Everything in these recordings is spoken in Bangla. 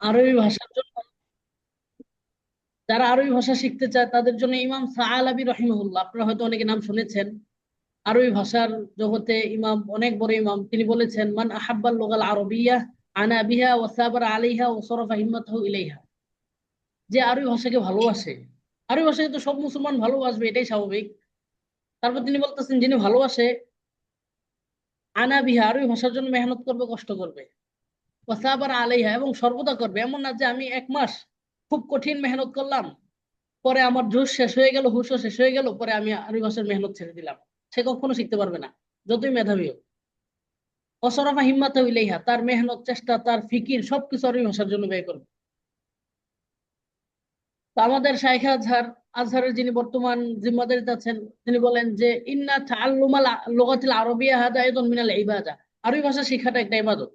আরবি ভাষার জন্য। যারা আরবি ভাষা শিখতে চায়, তাদের জন্য ইমাম সাআলাবী রহিমাহুল্লাহ, আপনারা হয়তো অনেকে নাম শুনেছেন। আরবি ভাষার জগতে ইমাম, অনেক বড় ইমাম। তিনি বলেছেন, মান আহাব্বাল লুগাল আরবিয়া আনা বিহা ওয়া সাবারা আলাইহা ওয়া সরাফা হিম্মাতাহু ইলাইহা। যে আরবি ভাষাকে ভালোবাসে। আরবি ভাষাকে তো সব মুসলমান ভালোবাসবে, এটাই স্বাভাবিক। তারপর তিনি বলতেছেন, যিনি ভালোবাসে, আনা বিহা আরবি ভাষার জন্য মেহনত করবে, কষ্ট করবে। ওয়া সাবারা আলাইহা, এবং সর্বদা করবে। এমন না যে আমি এক মাস খুব কঠিন মেহনত করলাম, পরে আমার জোশ শেষ হয়ে গেল, হুশও শেষ হয়ে গেল, পরে আমি আরবি ভাষার মেহনত ছেড়ে দিলাম। সে কখনো শিখতে পারবে না, যতই মেধাবী হোক। অসরফা হিম্মাত ইলাইহা, তার মেহনত, চেষ্টা, তার ফিকির, সবকিছু আরবি ভাষার জন্য ব্যয় করবে। আমাদের শাইখ আজহার, আজহারের যিনি বর্তমান জিম্মাদারিতে আছেন, তিনি বলেন যে, ইন্না তাআল্লুমাল লুগাতিল আরবিয়া হাদা আইদান মিনাল ইবাদা। আরবি ভাষা শেখাটা একটা ইবাদত।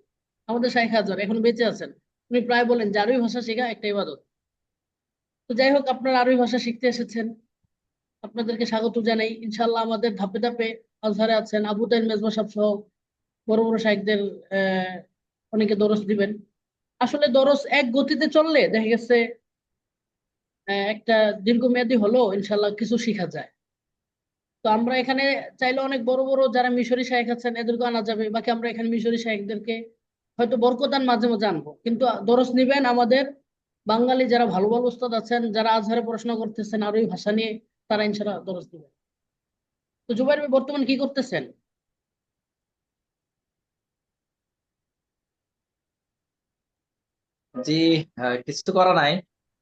আমাদের শাইখ হাজার, এখন বেঁচে আছেন। উনি প্রায় বলেন যে আরবি ভাষা শেখা একটা ইবাদত। তো যাই হোক, আপনারা আরবি ভাষা শিখতে এসেছেন। আপনাদেরকে স্বাগত জানাই। ইনশাল্লাহ আমাদের ধাপে ধাপে আজহারে আছেন আবু তাইল মেজবা সাহেব সহ বড় বড় আহ অনেকে দরস দিবেন। আসলে দরস এক গতিতে চললে দেখা গেছে একটা দীর্ঘমেয়াদী হলেও ইনশাল্লাহ কিছু শিখা যায়। তো আমরা এখানে চাইলে অনেক বড় বড় যারা মিশরি শাইখ আছেন এদেরকে আনা যাবে। বাকি আমরা এখানে মিশরি শাইখদেরকে হয়তো বরকতান মাঝে মাঝে আনব। কিন্তু দরস নিবেন আমাদের বাঙালি যারা ভালো ভালো উস্তাদ আছেন, যারা আজহারে পড়াশোনা করতেছেন আরবি ভাষা নিয়ে তারা ইনশাল্লাহ দরস দিবেন তো জুবাইর ভাই বর্তমান কি করতেছেন? জি কিছু করা নাই।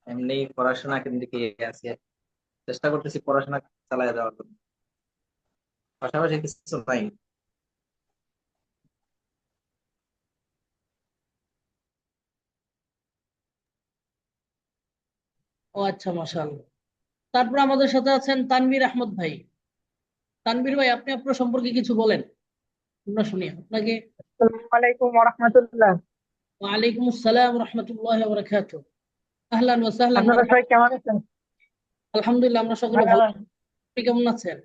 এমনি পড়াশোনা দিকে আছে চেষ্টা করতেছি পড়াশোনা চালিয়ে যাওয়ার জন্য। পাশাপাশি কিছু নাই। ও আচ্ছা মাশাআল্লাহ। তারপর আমাদের সাথে আছেন তানভীর আহমদ ভাই। তানভীর ভাই আপনি আপনার সম্পর্কে কিছু বলেন। আমরা শুনি আপনাকে। আলাইকুম ওরহমতুল্লাহ ওয়ালাইকুম আসসালাম রহমতুল্লাহ বারাকাতুহ। আহলান ওয়া সাহলান। আপনারা সবাই কেমন আছেন? আলহামদুলিল্লাহ আমরা সকলে ভালো। আপনি কেমন আছেন?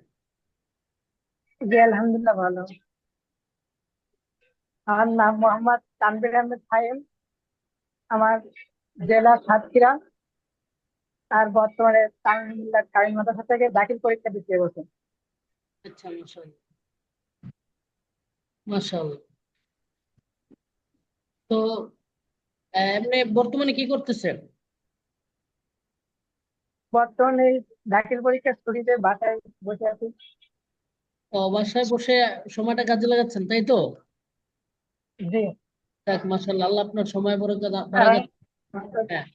জি আলহামদুলিল্লাহ ভালো। আমার নাম মোহাম্মদ তানভীর আহমেদ ফাইম আমার জেলা সাতক্ষীরা। আর বর্তমানে তামিলনাড় কামিল মাদ্রাসা থেকে দাখিল পরীক্ষা দিতে বসে। আচ্ছা মাশাআল্লাহ। মাশাআল্লাহ। তো এমনি বর্তমানে কি করতেছেন? বর্তমানে দাখিল পরীক্ষা ছুটিতে বাসায় বসে আছি। ও বাসায় বসে সময়টা কাজে লাগাচ্ছেন তাই তো? জি। যাক মাশাআল্লাহ আল্লাহ আপনার সময় বরকত হ্যাঁ।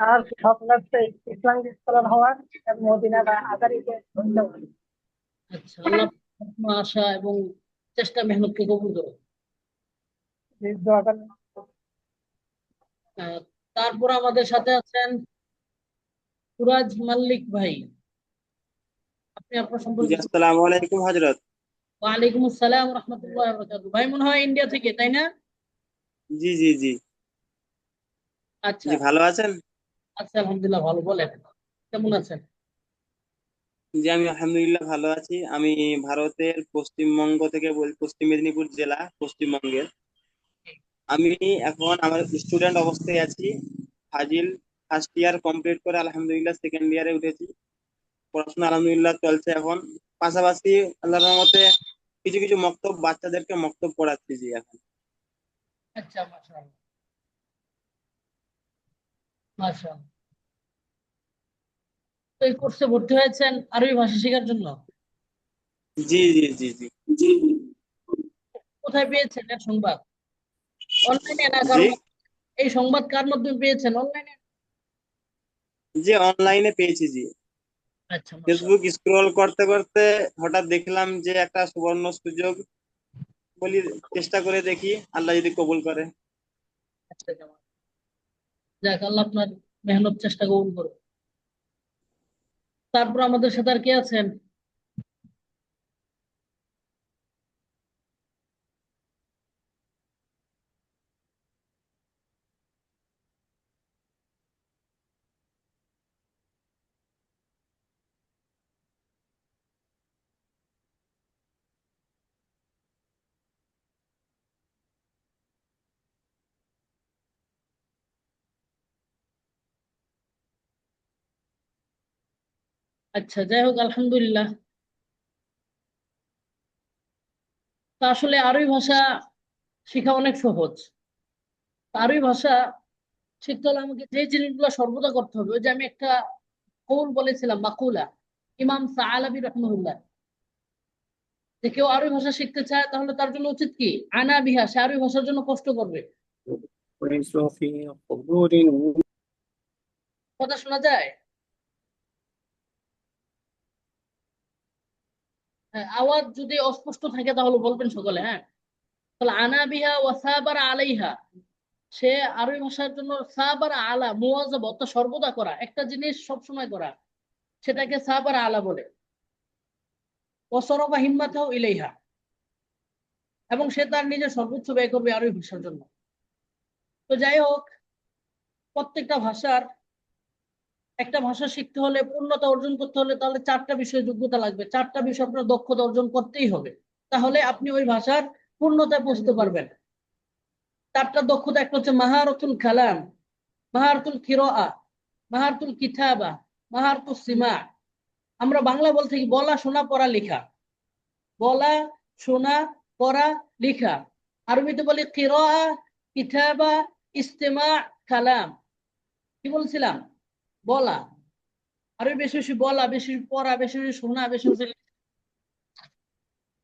আর স্বপ্ন হচ্ছে ইসলামিক স্কলার হওয়ার এবং মদিনা বা। আচ্ছা আল্লাহ আশা এবং চেষ্টা মেহনতকে কবুল। আহ, তারপর আমাদের সাথে আছেন সুরাজ মাল্লিক ভাই। আপনি আপনার সম্পর্কে আসসালামু আলাইকুম হজরত ওয়ালাইকুম আসসালাম রহমতুল্লাহ বরকাতুহ। ভাই মনে হয় ইন্ডিয়া থেকে তাই না? জি জি জি। আচ্ছা। ভালো আছেন? আচ্ছা আলহামদুলিল্লাহ ভালো। বলেন। কেমন আছেন? জি আমি আলহামদুলিল্লাহ ভালো আছি। আমি ভারতের পশ্চিমবঙ্গ থেকে বল পশ্চিম মেদিনীপুর জেলা পশ্চিমবঙ্গের। আমি এখন আমার স্টুডেন্ট অবস্থায় আছি। ফাজিল ফার্স্ট ইয়ার কমপ্লিট করে আলহামদুলিল্লাহ সেকেন্ড ইয়ারে উঠেছি। পড়াশোনা আলহামদুলিল্লাহ চলছে এখন। পাশাপাশি আল্লাহর রহমতে কিছু কিছু মক্তব বাচ্চাদেরকে মক্তব পড়াচ্ছি জি এখন। আচ্ছা মাশাআল্লাহ। মাশাআল্লাহ। তো এই কোর্সে ভর্তি হয়েছেন আরবি ভাষা শেখার জন্য? জি জি জি জি। কোথায় পেয়েছেন এর সংবাদ? অনলাইনে না এই সংবাদ কার মাধ্যমে পেয়েছেন? অনলাইনে জি অনলাইনে পেয়েছি জি। আচ্ছা ফেসবুক স্ক্রল করতে করতে হঠাৎ দেখলাম যে একটা সুবর্ণ সুযোগ বলি চেষ্টা করে দেখি আল্লাহ যদি কবুল করে। আচ্ছা যাক আল্লাহ আপনার মেহনত চেষ্টা গ্রহণ করবে তারপর আমাদের সাথে আর কে আছেন? আচ্ছা যাই হোক আলহামদুলিল্লাহ। তা আসলে আরবি ভাষা শেখা অনেক সহজ। আরবি ভাষা শিখতে হলে আমাকে যে জিনিসগুলো সর্বদা করতে হবে ওই যে আমি একটা কৌল বলেছিলাম মাকুলা ইমাম সাহালাবি রহমুল্লাহ যে কেউ আরবি ভাষা শিখতে চায় তাহলে তার জন্য উচিত কি? আনা বিহা সে আরবি ভাষার জন্য কষ্ট করবে। কথা শোনা যায়? আওয়াজ যদি অস্পষ্ট থাকে তাহলে বলবেন সকলে হ্যাঁ? তাহলে আনা বিহা ওয়া সাবারা আলাইহা, সে আরবি ভাষার জন্য সাবারা আলা মুওয়াজাবা অর্থাৎ সর্বদা করা, একটা জিনিস সবসময় করা, সেটাকে সাবারা আলা বলে। ওয়াসরাফা হিম্মাতাহু ইলাইহা, এবং সে তার নিজের সর্বোচ্চ ব্যয় করবে আরবি ভাষার জন্য। তো যাই হোক, প্রত্যেকটা ভাষার একটা ভাষা শিখতে হলে পূর্ণতা অর্জন করতে হলে তাহলে চারটা বিষয়ে যোগ্যতা লাগবে। চারটা বিষয় আপনার দক্ষতা অর্জন করতেই হবে। তাহলে আপনি ওই ভাষার পূর্ণতায় পৌঁছতে পারবেন। চারটা দক্ষতা, একটা হচ্ছে মাহারতুল কালাম, মাহারতুল কিরাআ, মাহারতুল কিতাবা মাহারতুল সিমা। আমরা বাংলা বলতে কি? বলা, শোনা, পড়া, লেখা। বলা, শোনা, পড়া, লেখা। আরবিতে বলি কিরাআ, কিতাবা, ইস্তেমা, কালাম। কি বলছিলাম? বলা। আরও বেশি বেশি বলা, বেশি বেশি পড়া, বেশি বেশি শোনা, বেশি বেশি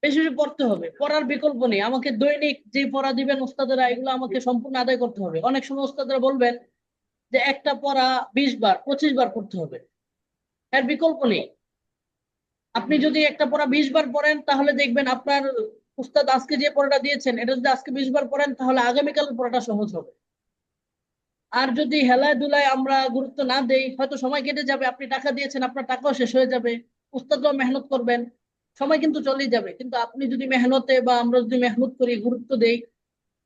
বেশি বেশি পড়তে হবে। পড়ার বিকল্প নেই। আমাকে দৈনিক যে পড়া দিবেন ওস্তাদেরা এগুলো আমাকে সম্পূর্ণ আদায় করতে হবে। অনেক সময় ওস্তাদেরা বলবেন যে একটা পড়া বিশ বার, পঁচিশ বার পড়তে হবে। এর বিকল্প নেই। আপনি যদি একটা পড়া বিশ বার পড়েন, তাহলে দেখবেন আপনার উস্তাদ আজকে যে পড়াটা দিয়েছেন, এটা যদি আজকে বিশ বার পড়েন, তাহলে আগামীকাল পড়াটা সহজ হবে। আর যদি হেলায় দুলায় আমরা গুরুত্ব না দেই, হয়তো সময় কেটে যাবে, আপনি টাকা দিয়েছেন, আপনার টাকাও শেষ হয়ে যাবে, উস্তাদরাও মেহনত করবেন, সময় কিন্তু চলেই যাবে। কিন্তু আপনি যদি মেহনতে বা আমরা যদি মেহনত করি, গুরুত্ব দেই,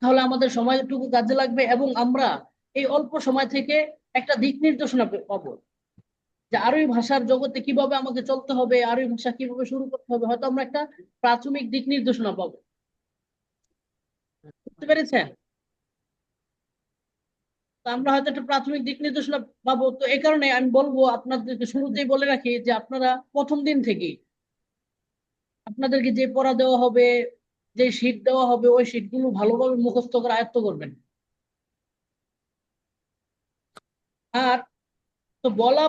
তাহলে আমাদের সময়টুকু কাজে লাগবে এবং আমরা এই অল্প সময় থেকে একটা দিক নির্দেশনা পাবো। যে আরবি ভাষার জগতে কীভাবে আমাকে চলতে হবে, আরবি ভাষা কীভাবে শুরু করতে হবে, হয়তো আমরা একটা প্রাথমিক দিক নির্দেশনা পাবো। বুঝতে পেরেছেন? তো আমরা হয়তো একটা প্রাথমিক দিক নির্দেশনা পাবো। তো এই কারণে আমি বলব, আপনাদেরকে শুরুতেই বলে রাখি যে আপনারা প্রথম দিন থেকেই আপনাদেরকে যে পড়া দেওয়া হবে, যে শীট দেওয়া হবে, ওই শীটগুলো ভালোভাবে মুখস্থ করে আয়ত্ত করবেন। আর তো বলা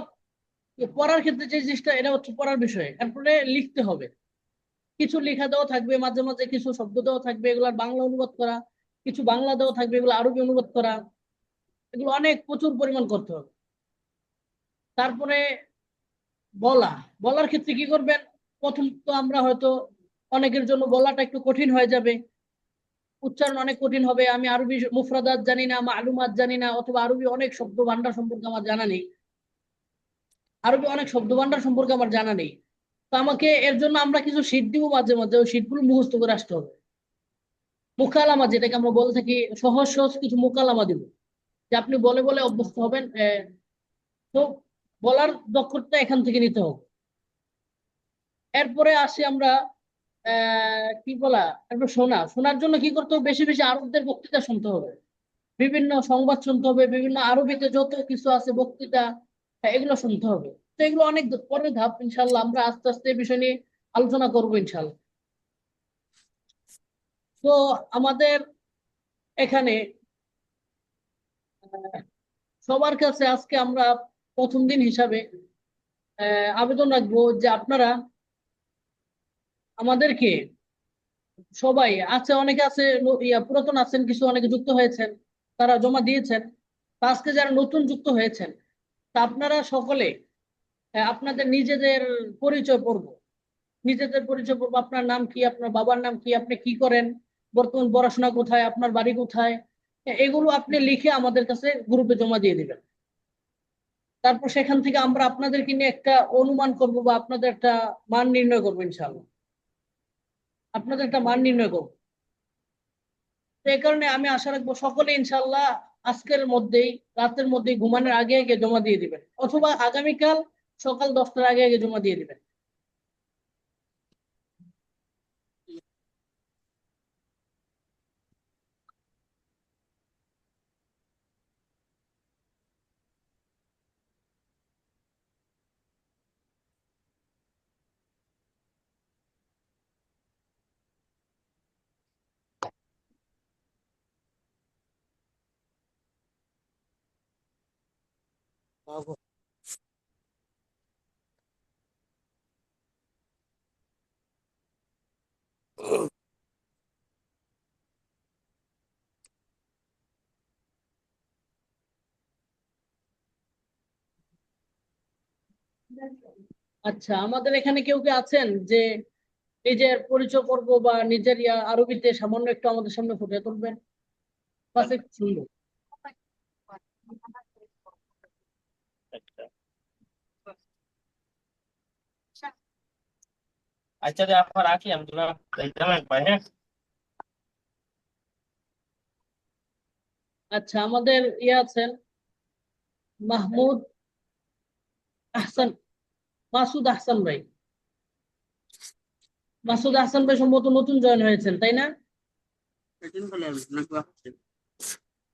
পড়ার ক্ষেত্রে যে জিনিসটা, এটা হচ্ছে পড়ার বিষয়। এরপরে লিখতে হবে। কিছু লেখা দেওয়া থাকবে, মাঝে মাঝে কিছু শব্দ দেওয়া থাকবে এগুলার বাংলা অনুবাদ করা। কিছু বাংলা দেওয়া থাকবে, এগুলো আরবি অনুবাদ করা। এগুলো অনেক প্রচুর পরিমাণ করতে হবে। তারপরে বলা, বলার ক্ষেত্রে কি করবেন? প্রথম তো আমরা হয়তো অনেকের জন্য বলাটা একটু কঠিন হয়ে যাবে। উচ্চারণ অনেক কঠিন হবে। আমি আরবি মুফরাদাত জানি না, মালুমাত জানি না, অথবা আরবি অনেক শব্দ ভান্ডার সম্পর্কে আমার জানা নেই। আরবি অনেক শব্দ ভান্ডার সম্পর্কে আমার জানা নেই। তো আমাকে এর জন্য আমরা কিছু শীট দিব মাঝে মাঝে, ওই শীটগুলো মুখস্থ করে আসতে হবে। মুকালামা যেটাকে আমরা বলে থাকি, সহজ সহজ কিছু মুকালামা দিব। যে আপনি বলে বলে অভ্যস্ত হবেন তো বলার দক্ষতা এখান থেকে নিতে হবে। এরপরে আসি আমরা কি বলা এরপর শোনা শোনার জন্য কি করতে হবে? বেশি বেশি আরবদের বক্তৃতা শুনতে হবে। বিভিন্ন সংবাদ শুনতে হবে বিভিন্ন আরবিতে যত কিছু আছে বক্তৃতা হ্যাঁ, এগুলো শুনতে হবে। তো এগুলো অনেক পরে ধাপ ইনশাল্লাহ আমরা আস্তে আস্তে এই বিষয় নিয়ে আলোচনা করব ইনশাল্লাহ তো আমাদের এখানে সবার কাছে আজকে আমরা প্রথম দিন হিসাবে আবেদন রাখব যে আপনারা আমাদেরকে সবাই আছে, অনেকে আছে পুরাতন আছেন, কিছু অনেকে যুক্ত হয়েছেন, তারা জমা দিয়েছেন আজকে যারা নতুন যুক্ত হয়েছেন, তা আপনারা সকলে আপনাদের নিজেদের পরিচয় পড়ব। নিজেদের পরিচয় পড়ব, আপনার নাম কি, আপনার বাবার নাম কি, আপনি কি করেন, বর্তমান পড়াশোনা কোথায়, আপনার বাড়ি কোথায় এগুলো আপনি লিখে আমাদের কাছে গ্রুপে জমা দিয়ে দিবেন। তারপর সেখান থেকে আমরা আপনাদেরকে নিয়ে একটা অনুমান করব বা আপনাদের একটা মান নির্ণয় করব ইনশাআল্লাহ। আপনাদের একটা মান নির্ণয় করব। এই কারণে আমি আশা রাখব সকলে ইনশাল্লাহ আজকের মধ্যেই, রাতের মধ্যেই ঘুমানোর আগে আগে জমা দিয়ে দিবেন। অথবা আগামীকাল সকাল দশটার আগে আগে জমা দিয়ে দিবেন। আচ্ছা আমাদের এখানে কেউ কি আছেন? যে নিজের পরিচয় পর্ব বা নিজের ইয়া আরবিতে সামান্য একটু আমাদের সামনে ফুটে তুলবেন? আচ্ছা রে আপা রাখি আমি যাইতাম একবার। হ্যাঁ আচ্ছা আমাদের ইয়ে আছেন মাহমুদ আহসান, মাসুদ আহসান ভাই। মাসুদ আহসান ভাই সম্ভবত নতুন জয়েন হয়েছেন, তাই না?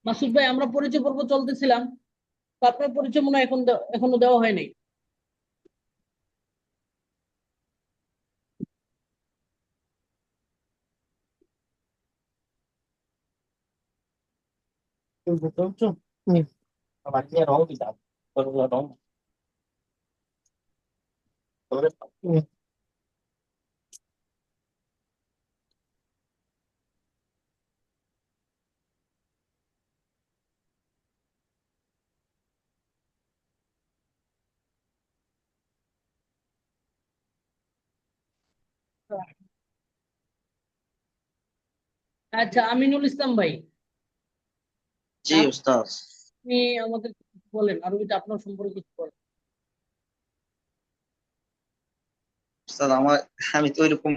মাসুদ ভাই, আমরা পরিচয় পর্ব চলতেছিলাম তো আপনার পরিচয় মনে এখন এখনও দেওয়া হয়নি। Betul tuh. Nih. Kamarnya rong bisa. Baru rong. Terus ini. আচ্ছা আমিনুল ইসলাম ভাই জি উস্তাদ। আপনি আমাদের বলেন আরবিতে আপনার সম্পর্কে কিছু বলেন। উস্তাদ আমার আমি তো ওইরকম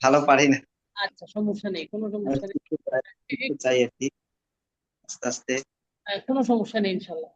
ভালো পারি না। আচ্ছা সমস্যা নেই কোনো সমস্যা নেই। চাই আর কি আস্তে আস্তে। কোনো সমস্যা নেই ইনশাল্লাহ।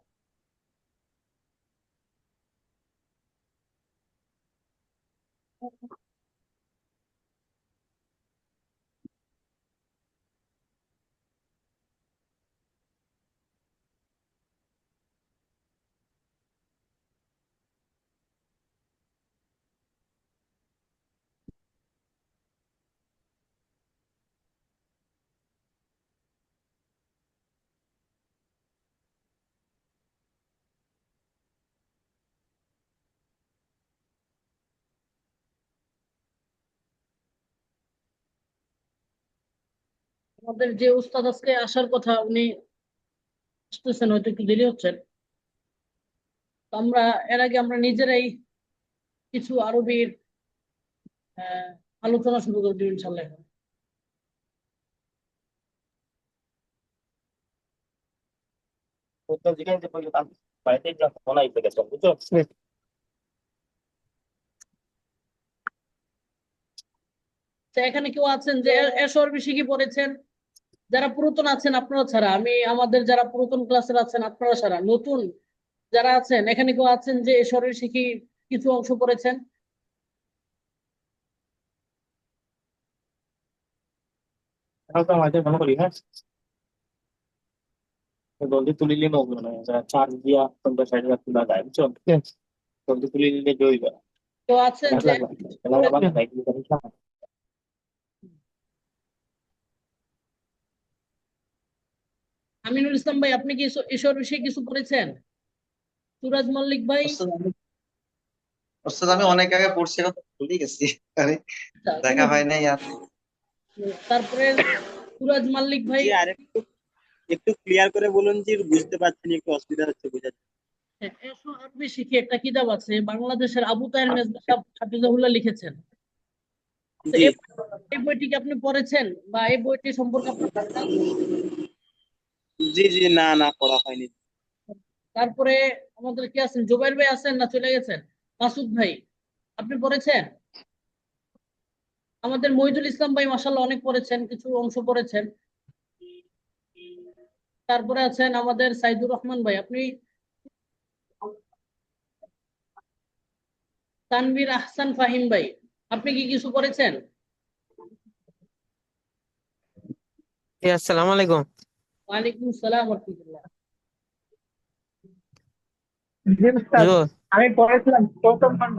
আমাদের যে উস্তাদ আজকে আসার কথা উনি আসতেছেন হয়তো একটু দেরি হচ্ছেন আমরা এর আগে আমরা নিজেরাই কিছু আরবির আলোচনা শুরু করে দিব ইনশাল্লাহ এখন। কেউ আছেন যে এসর বেশি কি পড়েছেন যারা পুরাতন আছেন আপনারা ছাড়া আমি আমাদের যারা পুরাতন ক্লাসের আছেন আপনারা ছাড়া নতুন যারা আছেন এখানে কেউ আছেন যে শরীর শিখি কিছু অংশ করেছেন তো আছেন আমিনুল ইসলাম ভাই আপনি কি এসর বিষয়ে কিছু পড়েছেন? সুরাজ মল্লিক ভাই? আমি অনেক আগে পড়ছি এখন ভুলে গেছি। আচ্ছা, দেখা হয় নাই আর। তারপরে সুরাজ মাল্লিক ভাই? জি একটু একটু ক্লিয়ার করে বলুন যে বুঝতে পারছি না একটু অসুবিধা হচ্ছে বোঝাতে হ্যাঁ, এসো আরবি শিখে একটা কিতাব আছে বাংলাদেশের আবু তাহের মেজবা হাফিজাহুল্লাহ লিখেছেন। এই বইটি কি আপনি পড়েছেন? বা এই বইটি সম্পর্কে আপনার? জি জি না না পড়া হয়নি। তারপরে আমাদের কি আছেন? জুবাইর ভাই আছেন না চলে গেছেন? মাসুদ ভাই আপনি পড়েছেন? আমাদের মহিদুল ইসলাম ভাই মাসাল্লাহ অনেক পড়েছেন কিছু অংশ পড়েছেন। তারপরে আছেন আমাদের সাইদুর রহমান ভাই আপনি? তানভীর আহসান ফাহিম ভাই আপনি কি কিছু পড়েছেন? জি আসসালামু আলাইকুম। ওয়ালাইকুম সালাম রহমতুল্লাহ জি উস্তাদ হুজুর আমি পড়েছিলাম প্রথম খণ্ড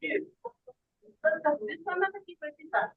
Entonces, las personas aquí presentadas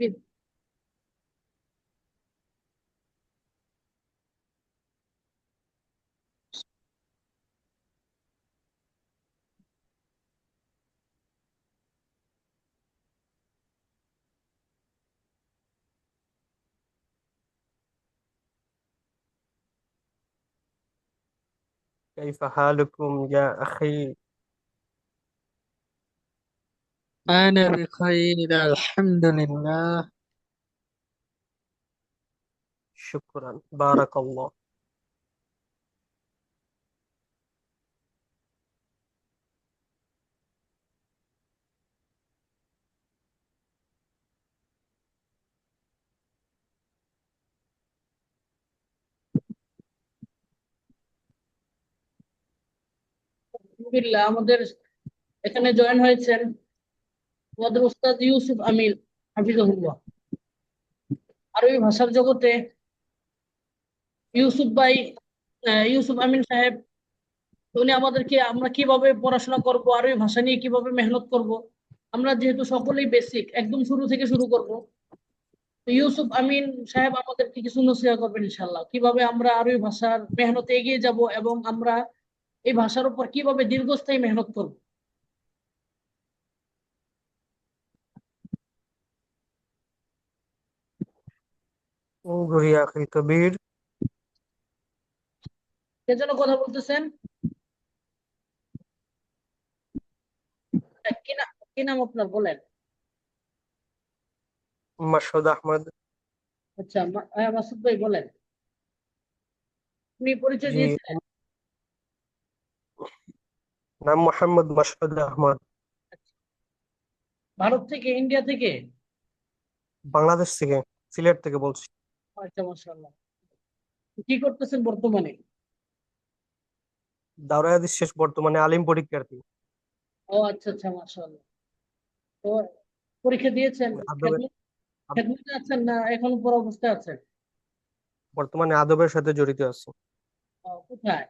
كده كيف حالكم يا أخي؟ أنا بخير الحمد لله شكرا بارك الله আলহামদুলিল্লাহ আমাদের এখানে জয়েন হয়েছেন আমাদের উস্তাদ ইউসুফ আমিন হাফিজাহুল্লাহ। আরবি ভাষার জগতে ইউসুফ ভাই ইউসুফ আমিন সাহেব, উনি আমাদেরকে আমরা কীভাবে পড়াশোনা করব, আরবি ভাষা নিয়ে কীভাবে মেহনত করব, আমরা যেহেতু সকলেই বেসিক একদম শুরু থেকে শুরু করব। ইউসুফ আমিন সাহেব আমাদেরকে কিছু নসিহত করবেন ইনশাল্লাহ কীভাবে আমরা আরবি ভাষার মেহনতে এগিয়ে যাব এবং আমরা এই ভাষার উপর কীভাবে দীর্ঘস্থায়ী মেহনত করব। ও ইয়া আখি কবির কে যেন কথা বলতেছেন? কি নাম আপনার বলেন। মাসুদ আহমদ। আচ্ছা মাসুদ ভাই বলেন। আপনি পরিচয় দিয়েছিলেন? নাম মোহাম্মদ মাসুদ আহমদ। আচ্ছা। ভারত থেকে ইন্ডিয়া থেকে? বাংলাদেশ থেকে সিলেট থেকে বলছি। আচ্ছা মাশাআল্লাহ কি করতেছেন বর্তমানে? হাদিস শেষ বর্তমানে আলিম পরীক্ষার্থী। ও আচ্ছা আচ্ছা মাশাআল্লাহ। তো পরীক্ষা দিয়েছেন? আদবের খেদমতে আছেন না এখন পর অবস্থায় আছেন? বর্তমানে আদবের সাথে জড়িত আছে। কোথায়?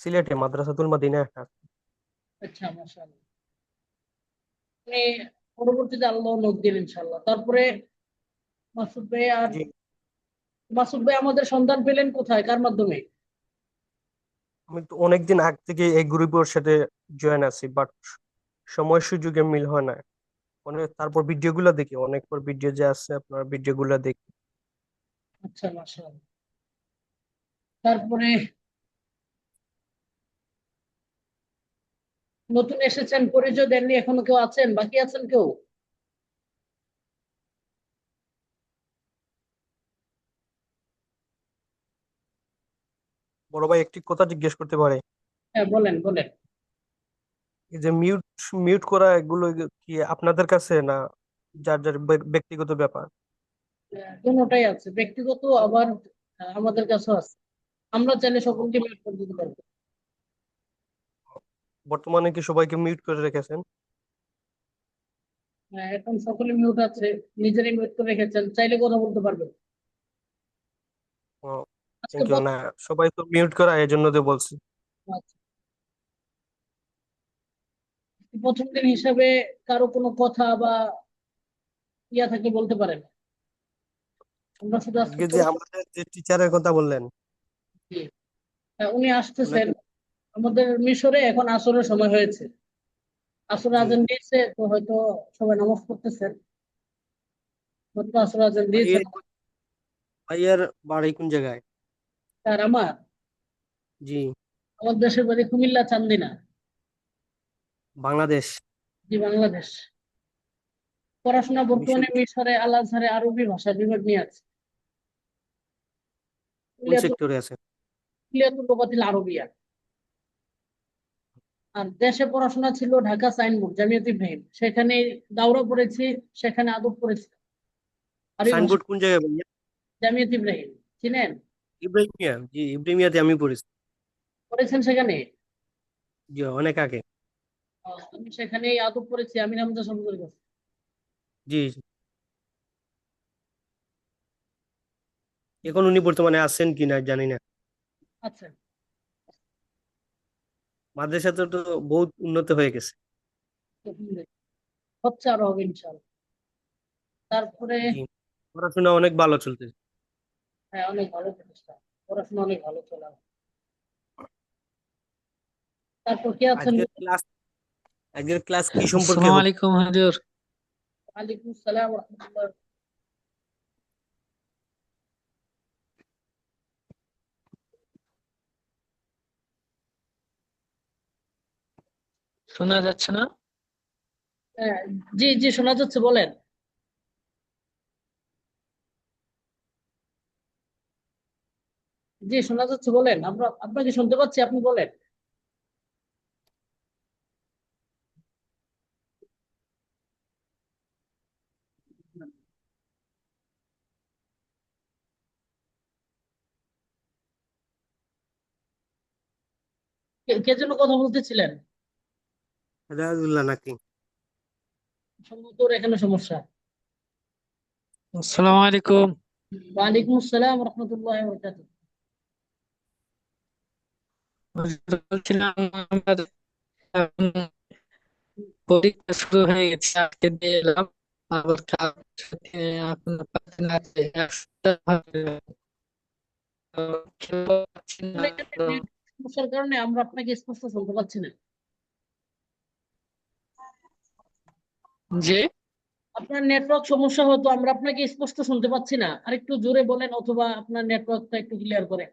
সিলেটে মাদ্রাসাতুল মাদিনা একটা আছে। আচ্ছা মাশাআল্লাহ। আপনি পরবর্তীতে আল্লাহ লোক দিন ইনশাআল্লাহ। তারপরে মাসুদ ভাই আর মাসুদ ভাই আমাদের সন্ধান পেলেন কোথায়? কার মাধ্যমে? আমি তো অনেকদিন আগ থেকে এই গ্রুপের সাথে জয়েন আছি বাট সময় সুযোগে মিল হয় না অনেক তারপর ভিডিও গুলা দেখি অনেক পর ভিডিও যে আছে আপনার ভিডিও গুলা দেখি। আচ্ছা মাশাআল্লাহ। তারপরে নতুন এসেছেন পরিচয় দেননি এখনও কেউ আছেন? বাকি আছেন কেউ? বড় ভাই একটি কথা জিজ্ঞেস করতে পারে। হ্যাঁ বলেন বলেন। এই যে মিউট মিউট করা এগুলো কি আপনাদের কাছে না যার যার ব্যক্তিগত ব্যাপার? আহ, দুটোটাই আছে। ব্যক্তিগত আবার আমাদের কাছেও আছে। আমরা চাইলে সকলকে মিউট করে দিতে পারব বর্তমানে কি সবাইকে মিউট করে রেখেছেন? হ্যাঁ, এখন সকলে মিউট আছে। নিজেরাই মিউট করে রেখেছেন। চাইলে কথা বলতে পারবেন। থ্যাংক ইউ না সবাই তো মিউট করা এই জন্য তো বলছি। আচ্ছা। প্রথম দিন হিসাবে কারও কোনো কথা বা ইয়া থাকলে বলতে পারেন? আমরা শুধু আজকে যে আমাদের যে টিচারের কথা বললেন। উনি আসতেছেন। আমাদের মিশরে এখন আসরের সময় হয়েছে। আসর আজান দিয়েছে তো হয়তো সবাই নামাজ পড়তেছেন। হয়তো আসর আজান দিয়েছে ভাইয়ের বাড়ি কোন জায়গায়? আর আমার। জি। আমার দেশের বাড়ি কুমিল্লা চান্দিনা। বাংলাদেশ। জি বাংলাদেশ। পড়াশোনা বর্তমানে মিশরে আল আজহারে আরবি ভাষা বিভাগ নিয়ে আছে। কোন সেক্টরে আছে? কুলিয়াতুল আরবিয়া। আর দেশে পড়াশোনা ছিল ঢাকা সাইনবোর্ড জামিয়াত ইব্রাহিম। সেখানে দাওরা পড়েছি সেখানে আদব পড়েছি। সাইনবোর্ড কোন জায়গায় জামিয়াত ইব্রাহিম। চিনেন? ইব্রাহিমিয়া জি ইব্রাহিমিয়াতে আমি পড়েছি। পড়েছেন সেখানে? জি অনেক আগে। আমি সেখানে আদব পড়েছি আমি নামজা সবগুলোর কাছে জি জি। এখন উনি বর্তমানে আছেন কিনা জানি না। আচ্ছা। মাদ্রাসাতে তো বহুত উন্নত হয়ে গেছে। আরও হবে তারপরে পড়াশোনা অনেক ভালো চলতেছে। হ্যাঁ অনেক ভালো প্রতিষ্ঠান পড়াশোনা অনেক ভালো চলে তারপর কে আছেন? ক্লাস আজকের ক্লাস কি সম্পর্কে আসসালামু আলাইকুম হুজুর। ওয়ালাইকুম আসসালাম রহমতুল্লাহ শোনা যাচ্ছে না? হ্যাঁ, জি জি শোনা যাচ্ছে বলেন। জি শোনা যাচ্ছে বলেন। আমরা আপনাকে শুনতে পাচ্ছি? আপনি বলেন। কে- যেন কথা বলতেছিলেন? রাজুল্লাহ নাকি। সম্ভবত এখানে সমস্যা। আসসালামু আলাইকুম। ওয়ালাইকুম আসসালাম রহমতুল্লাহ বরকাত হুজুর বলছিলাম আমার পরীক্ষা শুরু হয়ে গেছে আজকে দিয়ে এলাম। আবার আপনার পাশে এক সপ্তাহ হবে তো খেলতে পারছি না তো সমস্যার কারণে আমরা আপনাকে স্পষ্ট শুনতে পাচ্ছি না। যে? আপনার নেটওয়ার্ক সমস্যা হতো আমরা আপনাকে স্পষ্ট শুনতে পাচ্ছি না। আরেকটু জোরে বলেন অথবা আপনার নেটওয়ার্কটা একটু ক্লিয়ার করে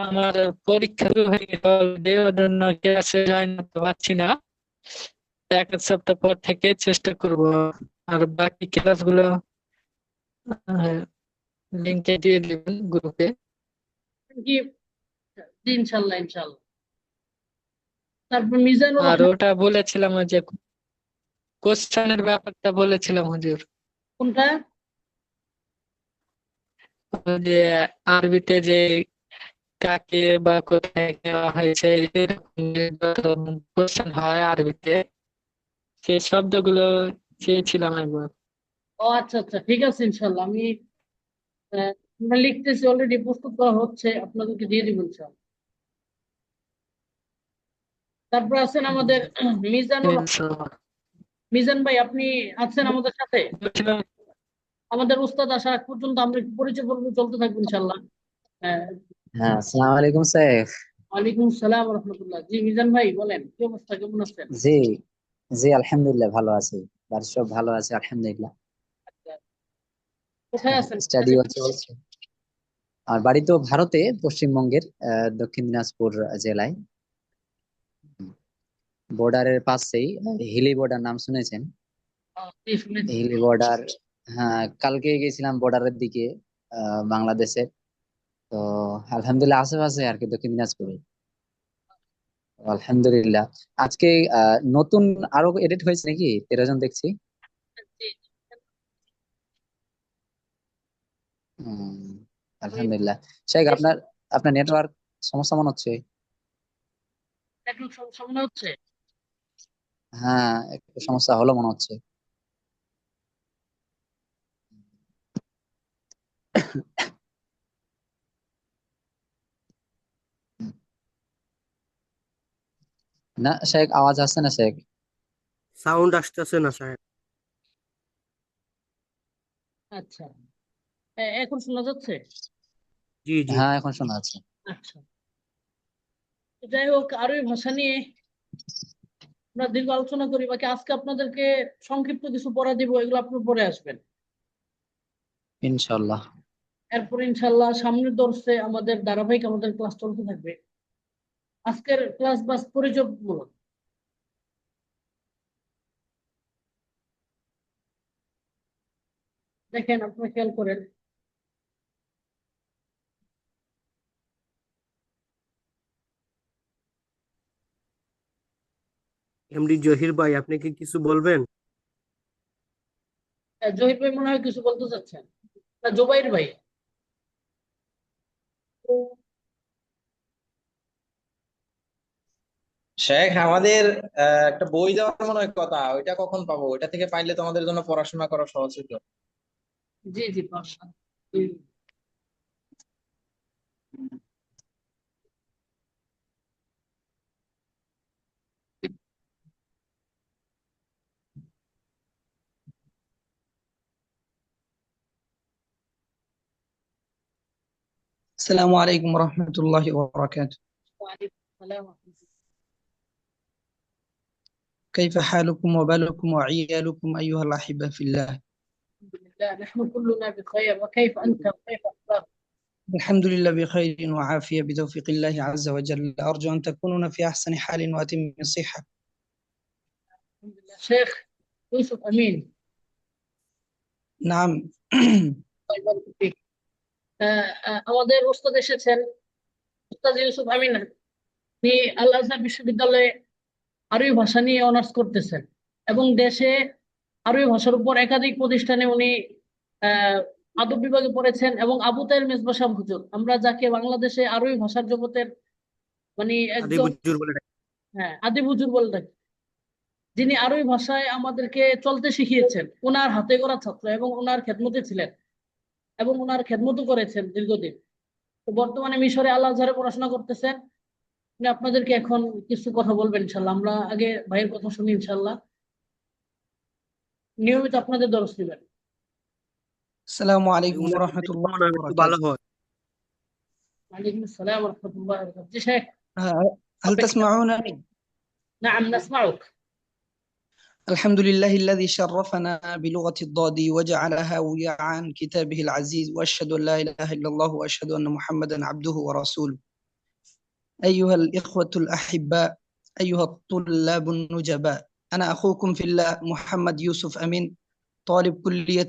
আমার পরীক্ষা হয়ে অলরেডি ওর জন্য ক্লাসে পারছি না এক সপ্তাহ পর থেকে চেষ্টা করব আর বাকি ক্লাসগুলো লিঙ্কে দিয়ে দিবেন গ্রুপে তারপর আর ওটা বলেছিলাম যে কোশ্চেনের ব্যাপারটা বলেছিলাম হুজুর। কোনটা? যে আরবিতে যে কাকে বা কোথায় নেওয়া হয়েছে এরকম যত কোশ্চেন হয় আরবিতে। সেই শব্দগুলো চেয়েছিলাম একবার। ও আচ্ছা আচ্ছা ঠিক আছে ইনশাল্লাহ আমি আমরা লিখতেছি অলরেডি প্রস্তুত করা হচ্ছে। আপনাদেরকে দিয়ে দিব ইনশাল্লাহ তারপর আছেন আমাদের রহমান। মিজান ভাই আপনি আছেন আমাদের সাথে? আমাদের উস্তাদ আসা আগ পর্যন্ত আমরা একটু পরিচয় পর্ব চলতে থাকব ইনশাল্লাহ হ্যাঁ। হ্যাঁ আসসালামু আলাইকুম ওয়ালাইকুম আসসালাম রহমতুল্লাহ। জি মিজান ভাই বলেন কি অবস্থা কেমন আছেন? জি জি আলহামদুলিল্লাহ ভালো আছি। বাড়ির সব ভালো আছে আলহামদুলিল্লাহ। কোথায় আছেন? স্টাডি হচ্ছে বলছে। আর বাড়ি তো ভারতে পশ্চিমবঙ্গের দক্ষিণ দিনাজপুর জেলায়। বর্ডারের পাশেই হিলি বর্ডার নাম শুনেছেন। হিলি বর্ডার হ্যাঁ কালকে গেছিলাম বর্ডারের দিকে আহ, বাংলাদেশের। তো আলহামদুলিল্লাহ আশেপাশে আর কি দক্ষিণ দিনাজপুরে। আলহামদুলিল্লাহ। আজকে নতুন আরও এডিট হয়েছে নাকি? তেরো জন দেখছি। আলহামদুলিল্লাহ। শেখ আপনার আপনার নেটওয়ার্ক সমস্যা মনে হচ্ছে? নেটওয়ার্ক সমস্যা মনে হচ্ছে? হ্যাঁ একটু সমস্যা হলো মনে হচ্ছে। না শেখ আওয়াজ আসছে না শেখ? সাউন্ড আসতেছে না স্যার আচ্ছা। এখন শোনা যাচ্ছে? জি জি। হ্যাঁ এখন শোনা যাচ্ছে। আচ্ছা। যাই হোক আরবি ভাষা নিয়ে আমরা দীর্ঘ আলোচনা করি বাকি আজকে আপনাদেরকে সংক্ষিপ্ত কিছু পড়া দিব এগুলো আপনার পরে আসবেন। ইনশাল্লাহ। এরপর ইনশাল্লাহ সামনের দর্শে আমাদের ধারাবাহিক আমাদের ক্লাস চলতে থাকবে। আজকের ক্লাস বাস পরিচয়মূলক দেখেন আপনারা খেয়াল করেন। এমডি জহির ভাই আপনি কি কিছু বলবেন? আহ, জহির ভাই মনে হয় কিছু বলতে চাচ্ছেন। না জোবাইর ভাই। শেখ, আমাদের একটা বই দেওয়ার মনে হয় কথা, ওইটা কখন পাবো? ওইটা থেকে পাইলে তোমাদের জন্য পড়াশোনা করা সহজ হতো জি জি السلام عليكم ورحمة الله وبركاته. وعليكم السلام ورحمة الله كيف حالكم وبالكم وعيالكم أيها الأحبة في الله؟ الحمد لله نحن كلنا بخير. وكيف أنت وكيف أخبارك؟ الحمد لله بخير وعافية. بتوفيق الله عز وجل. أرجو أن تكونون في أحسن حال وأتم صحة الحمد لله. شيخ يوسف أمين. نعم. طيب، الله يبارك فيك. আমাদের ওস্তাদ এসেছেন। ওস্তাদ ইউসুফ আমিন। উনি আল আজহার বিশ্ববিদ্যালয়ে আরবি ভাষা নিয়ে অনার্স করতেছেন এবং দেশে আরবি ভাষার উপর একাধিক প্রতিষ্ঠানে উনি আহ আদব বিভাগে পড়েছেন এবং আবু তাহের মেজবা হুজুর আমরা যাকে বাংলাদেশে আরবি ভাষার জগতের মানে একদম ডাকে। হ্যাঁ আদি হুজুর বলে থাকি যিনি আরবি ভাষায় আমাদেরকে চলতে শিখিয়েছেন। ওনার হাতে গড়া ছাত্র এবং ওনার খেদমতে ছিলেন। এবং ওনার খেদমতও করেছেন দীর্ঘদিন তো বর্তমানে মিশরে আল আজহারে পড়াশোনা করতেছেন উনি আপনাদেরকে এখন কিছু কথা বলবেন ইনশাল্লাহ আমরা আগে ভাইয়ের কথা শুনি ইনশাল্লাহ নিয়মিত আপনাদের দরস দিবেন السلام عليكم উনার ورحمة যদি الله মনে হয় একটু ভালো وبركاته হয় ওয়ালাইকুম আসসালাম রহমতুল্লাহ জি শেখ آه، هل تسمعونني؟ نعم نسمعك الحمد لله الذي شرفنا بلغة الضاد وجعلها وياعا كتابه العزيز وأشهد أن لا إله إلا الله وأشهد أن محمدا عبده ورسوله. أيها الإخوة الأحباء أيها الطلاب النجباء أنا أخوكم في الله محمد يوسف أمين طالب كلية